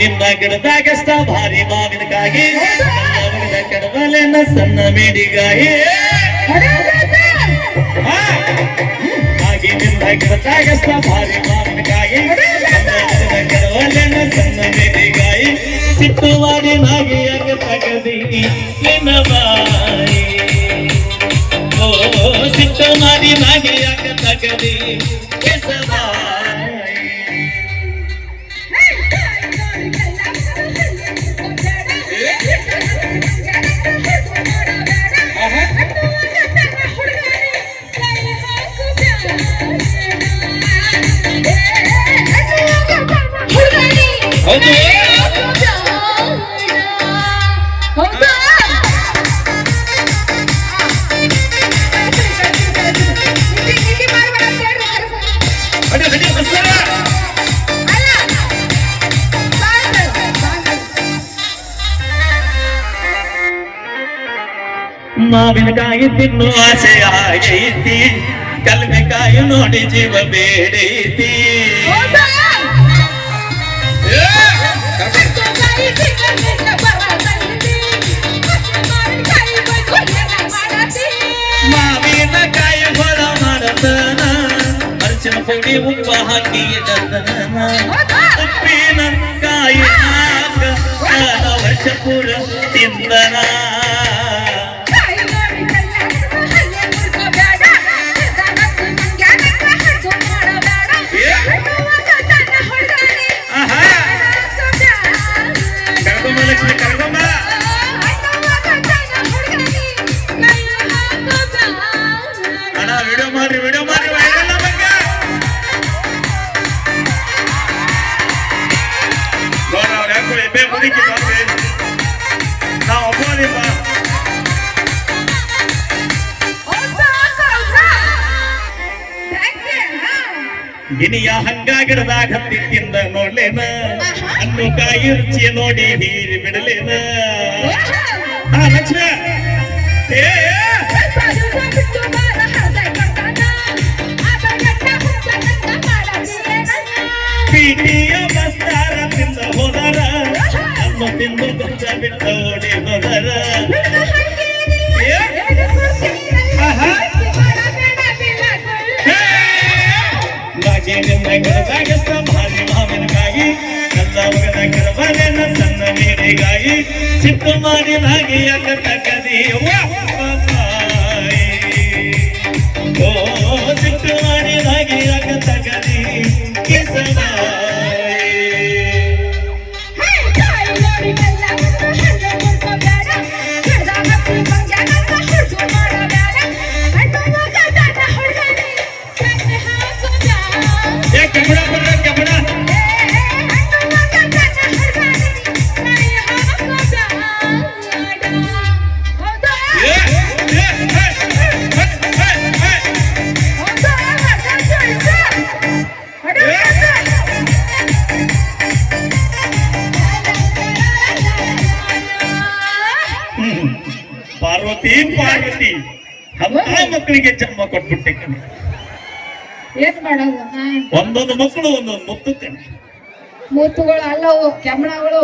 ಗಿಡದಾಗಷ್ಟ ಭಾರಿ ಮಾವಿನಕಾಯಿ. ಮಾವಿನ ಕಡಬಲೆನ ಸಣ್ಣ ಮೇಡಿಗಾಯಿ. ಆಗಿನಿಂದ ಗಿಡದಾಗಷ್ಟ ಭಾರಿ ಮಾವಿನಕಾಯಿ. ಕಡಬಲೆನ ಸಣ್ಣ ಮೇಡಿಗಾಯಿ. ಸಿಟ್ಟು ಮಾಡಿ ಹಂಗ ತಗದಿ ನಿನ್ನ ಓ, ಸಿಟ್ಟು ಮಾಡಿ ಹಂಗ ತಗದಿ. ಕೆಸಬಾಯಿ ಮಾವಿನಕಾಯಿ ತಿನ್ನು ಆಸೆ ಆಗೈತಿ ಕಲ್ಮೆಕಾಯಿ ನೋಡಿ ಜೀವ ಬೇಡೈತಿ. ಅರ್ಚಿನ ಪುಡಿ ಉಪ್ಪ ಹಾಕಿ ಇಡತನ ಉಪ್ಪಿನ ಕಾಯಿ ಹಾಕ ವರ್ಷ ಪೂರ ತಿಂದನ. ಗಿನಿಯ ಹಂಗಾಗಿಡದಾಗ ತಿಂದ ನೋಡ್ಲೇನ? ಅನ್ನು ಕಾಯಿ ರುಚಿ ನೋಡಿ ಹೀರಿ ಬಿಡಲೇನ? ಆ ಲಕ್ಷ್ಮಿ ಬಸ್ತಾರ ತಿಂದ ಹೋದರ. ಅಮ್ಮ ತಿಂದು ಬಚ್ಚ ಬಿಟ್ಟು ಓಡಿ ಹೋದರ. ಗಿಡದಾಗಷ್ಟ ಭಾರಿ ಮಾವಿನಕಾಯಿ ಕಲ್ಲ ಒಗದ ಗಿಡಬಲೆನ ಸಣ್ಣ ಮೀನಿಗಾಗಿ ಸಿಟ್ಟು ಮಾಡಿ ನಾಗಿ ಅಕ್ಕ ತಕ್ಕದಿ ಓ ಸಿಟ್ಟು ಮಾಡಿ ನಾಗಿ ಅಕ್ಕ ತಕ್ಕದಿ ಕಿಸನಾಯಿ ಪಾರ್ವತಿ. ಪಾರ್ವತಿ ಅಂತ ಮಕ್ಕಳಿಗೆ ಜನ್ಮ ಕೊಟ್ಬಿಟ್ಟೆ ಕಣೆ. ಏನ್ ಮಾಡೋದು? ಒಂದೊಂದು ಮಕ್ಕಳು ಒಂದೊಂದು ಮುತ್ತುತ್ತೇನೆ ಮೂತುಗಳು ಅಲ್ಲವು ಕೆಮ್ಮಣಗಳು